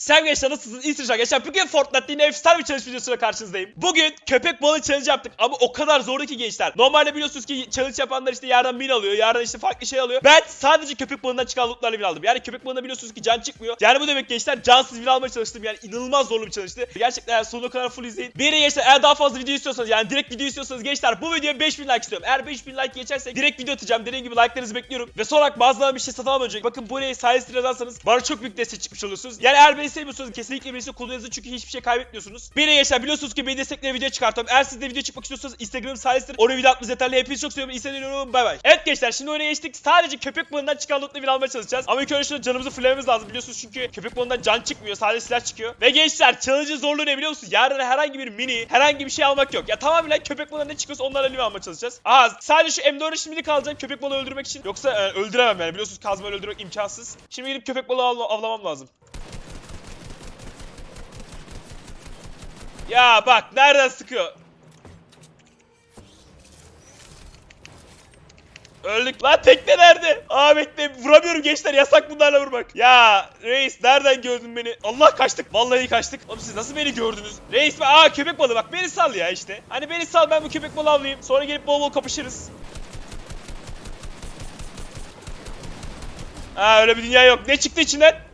Selam gençler nasılsınız? İyisiniz gençler. Bugün Fortnite'da yine efsane bir challenge videosuyla karşınızdayım. Bugün köpek balığı challenge yaptık ama o kadar zordu ki gençler. Normalde biliyorsunuz ki challenge yapanlar işte yerden min alıyor, yerden işte farklı şey alıyor. Ben sadece köpek balığından çıkan lootlarla min aldım. Yani köpek balığında biliyorsunuz ki can çıkmıyor. Yani bu demek gençler cansız min almaya çalıştım. Yani inanılmaz zorlu bir challenge'tı. Gerçekten eğer sonuna kadar full izleyin. Bir gençler eğer daha fazla video istiyorsanız yani direkt video istiyorsanız gençler bu videoya 5000 like istiyorum. Eğer 5000 like geçersek direkt video atacağım. Dediğim gibi like'larınızı bekliyorum. Ve son olarak bazılarına bir şey satamam önce. Bakın burayı sayesinde yazarsanız bana çok büyük destek çıkmış oluyorsunuz. Yani eğer beni sevmiyorsanız kesinlikle birisi yazın çünkü hiçbir şey kaybetmiyorsunuz. De gençler biliyorsunuz ki beni destekleri video çıkartıyorum. Eğer siz de video çıkmak istiyorsanız Instagram sayesinde oraya video atmanız yeterli. Hepinizi çok seviyorum. İstediğiniz bay bay. Evet gençler şimdi oyuna geçtik. Sadece köpek balığından çıkan lootla bir almaya çalışacağız. Ama ilk önce canımızı fullememiz lazım. Biliyorsunuz çünkü köpek balığından can çıkmıyor. Sadece silah çıkıyor. Ve gençler challenge'ın zorluğu ne biliyor musunuz? Yarın herhangi bir mini, herhangi bir şey almak yok. Ya tamamen köpek balığından ne çıkıyorsa onlarla elime almaya çalışacağız. Aa sadece şu M4'ü şimdilik alacağım köpek balığı öldürmek için. Yoksa e, öldüremem yani. Biliyorsunuz kazmayla öldürmek imkansız. Şimdi gidip köpek balığı avla- avlamam lazım. Ya bak nereden sıkıyor? Öldük. Lan tekne nerede? Aa bekle vuramıyorum gençler yasak bunlarla vurmak. Ya reis nereden gördün beni? Allah kaçtık. Vallahi kaçtık. Oğlum siz nasıl beni gördünüz? Reis aa köpek balığı bak beni sal ya işte. Hani beni sal ben bu köpek balığı avlayayım. Sonra gelip bol bol kapışırız. Ha öyle bir dünya yok. Ne çıktı içinden?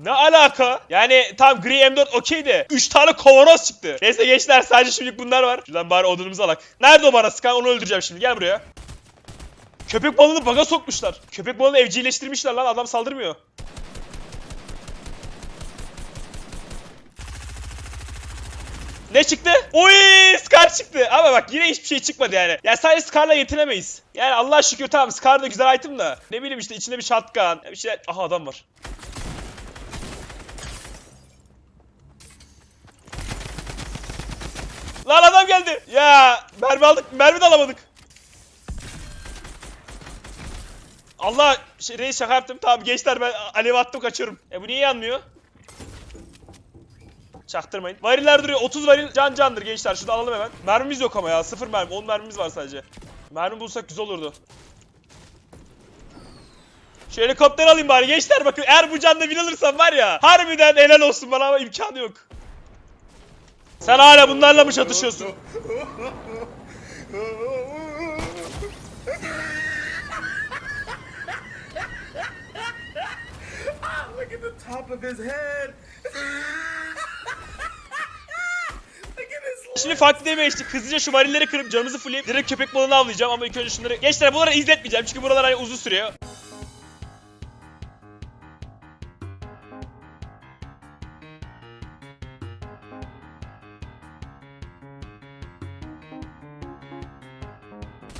Ne alaka? Yani tam gri M4 okey de 3 tane kovanos çıktı. Neyse gençler sadece şimdilik bunlar var. Şuradan bari odunumuzu alak. Nerede o bana sıkan onu öldüreceğim şimdi gel buraya. Köpek balığını baga sokmuşlar. Köpek balığını evcilleştirmişler lan adam saldırmıyor. Ne çıktı? Oy Scar çıktı. Ama bak yine hiçbir şey çıkmadı yani. Ya sadece Scar'la yetinemeyiz. Yani Allah şükür tamam Scar da güzel item da. Ne bileyim işte içinde bir shotgun. Bir şey. Aha adam var. Lan adam geldi. Ya mermi aldık. Mermi de alamadık. Allah şey, reis şaka yaptım. Tamam gençler ben alev attım kaçıyorum. E bu niye yanmıyor? Çaktırmayın. Variller duruyor. 30 varil can candır gençler. Şunu alalım hemen. Mermimiz yok ama ya. Sıfır mermi. 10 mermimiz var sadece. Mermi bulsak güzel olurdu. Şu helikopter alayım bari gençler bakın. Eğer bu canla bin alırsam var ya. Harbiden helal olsun bana ama imkanı yok. Sen hala bunlarla mı çatışıyorsun? Look at the top of his head. Şimdi farklı demeye işte hızlıca şu varilleri kırıp canımızı fulleyip direkt köpek balığını avlayacağım ama ilk önce şunları... Gençler bunları izletmeyeceğim çünkü buralar hani uzun sürüyor.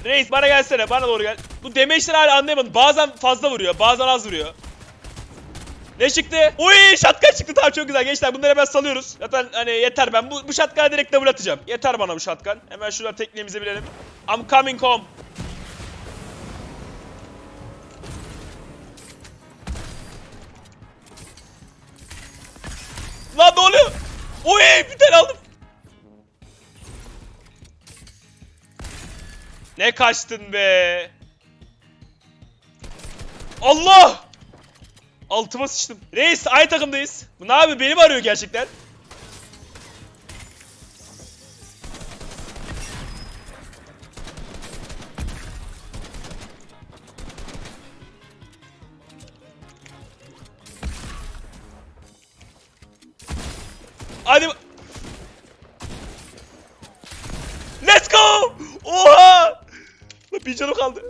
Reis bana gelsene bana doğru gel. Bu damage'leri hala anlayamadım. Bazen fazla vuruyor bazen az vuruyor. Ne çıktı? Uy şatkan çıktı tamam çok güzel gençler bunları hemen salıyoruz. Zaten hani yeter ben bu, bu şatkana direkt double atacağım. Yeter bana bu şatkan. Hemen şuradan tekniğimizi bilelim. I'm coming home. Lan ne oluyor? Uy bir tane aldım. Ne kaçtın be? Allah! Altıma sıçtım. Reis aynı takımdayız. Bu ne abi beni mi arıyor gerçekten? Bir canım kaldı.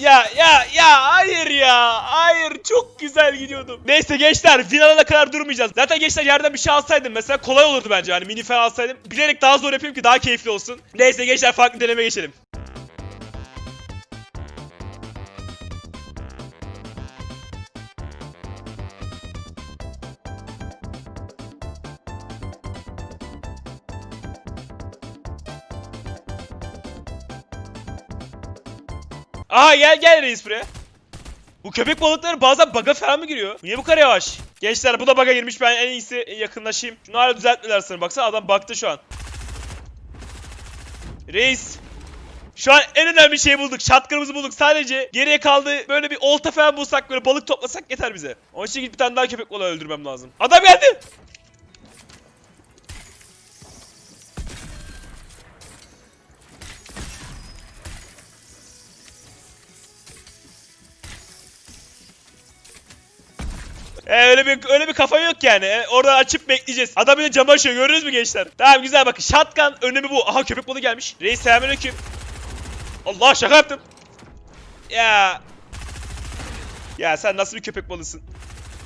Ya ya ya hayır ya. Hayır çok güzel gidiyordum. Neyse gençler finale kadar durmayacağız. Zaten gençler yerden bir şey alsaydım mesela kolay olurdu bence yani mini falan alsaydım. Bilerek daha zor yapayım ki daha keyifli olsun. Neyse gençler farklı deneme geçelim. Aha gel gel reis buraya. Bu köpek balıkları bazen baga falan mı giriyor? Niye bu kadar yavaş? Gençler bu da baga girmiş ben en iyisi yakınlaşayım. Şunu hala düzeltmediler sanırım. Baksana adam baktı şu an. Reis. Şu an en önemli şeyi bulduk. Shotgun'ımızı bulduk. Sadece geriye kaldı böyle bir olta falan bulsak böyle balık toplasak yeter bize. Onun için gidip bir tane daha köpek balığı öldürmem lazım. Adam geldi. E, öyle bir öyle bir kafa yok yani. E, orada açıp bekleyeceğiz. Adam yine cama açıyor. Gördünüz mü gençler? Tamam güzel bakın. Shotgun önemi bu. Aha köpek balığı gelmiş. Reis selamünaleyküm. Allah şaka yaptım. Ya. Ya sen nasıl bir köpek balısın?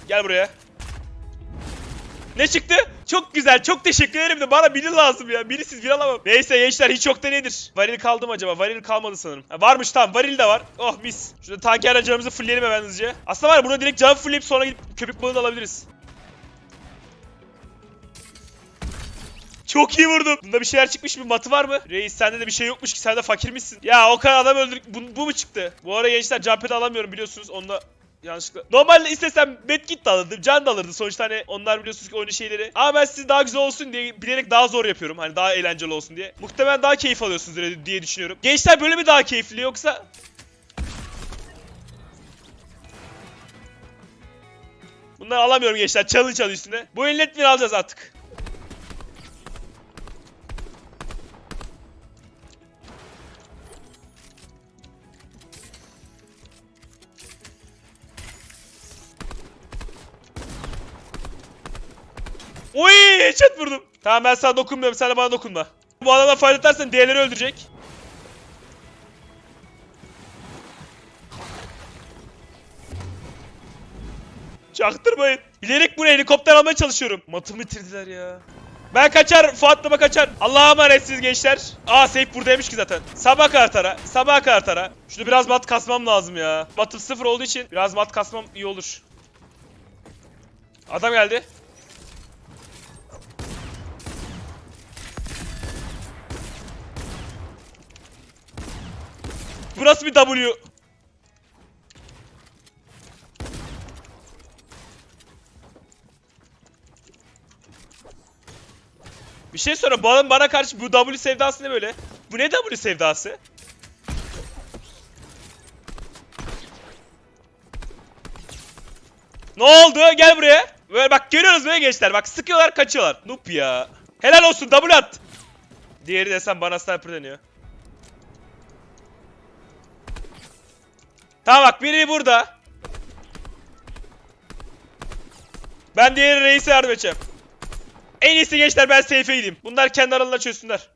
Gel buraya. Ne çıktı? Çok güzel. Çok teşekkür ederim de bana biri lazım ya. Birisiz bir alamam. Neyse gençler hiç yokta nedir? Varil kaldı mı acaba? Varil kalmadı sanırım. Ha, varmış tamam. Varil de var. Oh mis. Şurada tanker aracımızı fullleyelim hemen hızlıca. Aslında var ya burada direkt cam fullleyip sonra gidip köpek balığı da alabiliriz. Çok iyi vurdum. Bunda bir şeyler çıkmış mı? Matı var mı? Reis sende de bir şey yokmuş ki sen de fakir misin? Ya o kadar adam öldürdük. Bu, bu mu çıktı? Bu ara gençler jumphead alamıyorum biliyorsunuz. Onunla yanlışlıkla. Normalde istesem medkit de alırdım. Can da alırdım. Sonuçta hani onlar biliyorsunuz ki oyunu şeyleri. Ama ben size daha güzel olsun diye bilerek daha zor yapıyorum. Hani daha eğlenceli olsun diye. Muhtemelen daha keyif alıyorsunuz diye- düşünüyorum. Gençler böyle mi daha keyifli yoksa Bunları alamıyorum gençler. Challenge adı üstüne. Bu elletmeni alacağız artık. Oy headshot vurdum. Tamam ben sana dokunmuyorum sen de bana dokunma. Bu adama fayda atarsan diğerleri öldürecek. Çaktırmayın. Bilerek buraya helikopter almaya çalışıyorum. Matımı bitirdiler ya. Ben kaçar. Fuat'lama kaçar. Allah'a emanetsiniz gençler. Aa safe buradaymış ki zaten. Sabah kartara. Sabah kartara. Şunu biraz mat kasmam lazım ya. Matım sıfır olduğu için biraz mat kasmam iyi olur. Adam geldi. Burası bir W. Bir şey sonra bana, bana karşı bu W sevdası ne böyle? Bu ne W sevdası? Ne oldu? Gel buraya. Böyle bak görüyoruz böyle gençler. Bak sıkıyorlar kaçıyorlar. Noob ya. Helal olsun W at. Diğeri desem bana sniper deniyor. Tamam bak biri burada. Ben diğeri reise yardım edeceğim. En iyisi gençler ben safe'e gideyim. Bunlar kendi aralarında çözsünler.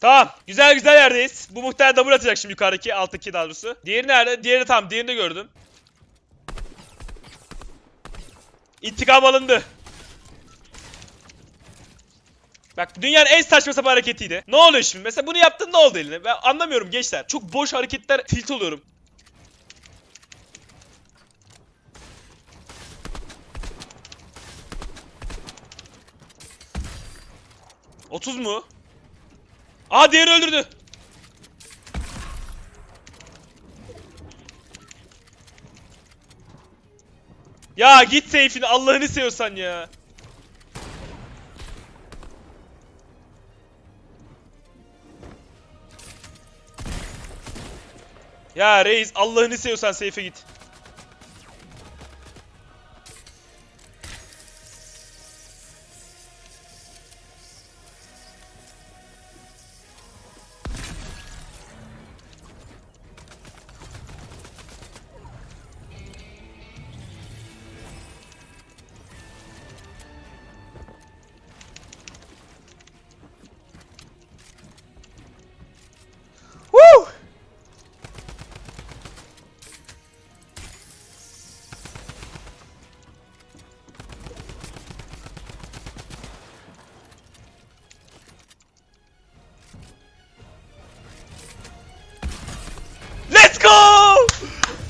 Tamam. Güzel güzel yerdeyiz. Bu muhtemelen double atacak şimdi yukarıdaki alttaki daha doğrusu. Diğeri nerede? Diğeri tamam. Diğerini de gördüm. İntikam alındı. Bak dünyanın en saçma sapan hareketiydi. Ne oluyor şimdi? Mesela bunu yaptın ne oldu eline? Ben anlamıyorum gençler. Çok boş hareketler tilt oluyorum. Otuz mu? Aa diğeri öldürdü. Ya git seyfini Allah'ını seviyorsan ya. Ya reis Allah'ını seviyorsan seyfe git.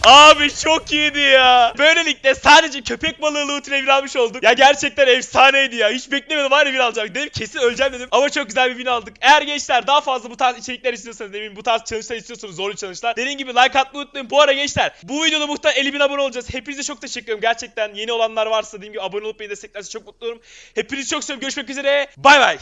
Abi çok iyiydi ya. Böylelikle sadece köpek balığı loot'una win almış olduk. Ya gerçekten efsaneydi ya. Hiç beklemedim var ya win alacağım. Dedim kesin öleceğim dedim. Ama çok güzel bir win aldık. Eğer gençler daha fazla bu tarz içerikler istiyorsanız demin bu tarz challenge'lar istiyorsanız zorlu challenge'lar. Dediğim gibi like atmayı unutmayın. Bu ara gençler bu videoda muhtemelen 50 bin abone olacağız. Hepinize çok teşekkür ederim. Gerçekten yeni olanlar varsa dediğim gibi abone olup beni desteklerse çok mutlu olurum. Hepinizi çok seviyorum. Görüşmek üzere. Bay bay.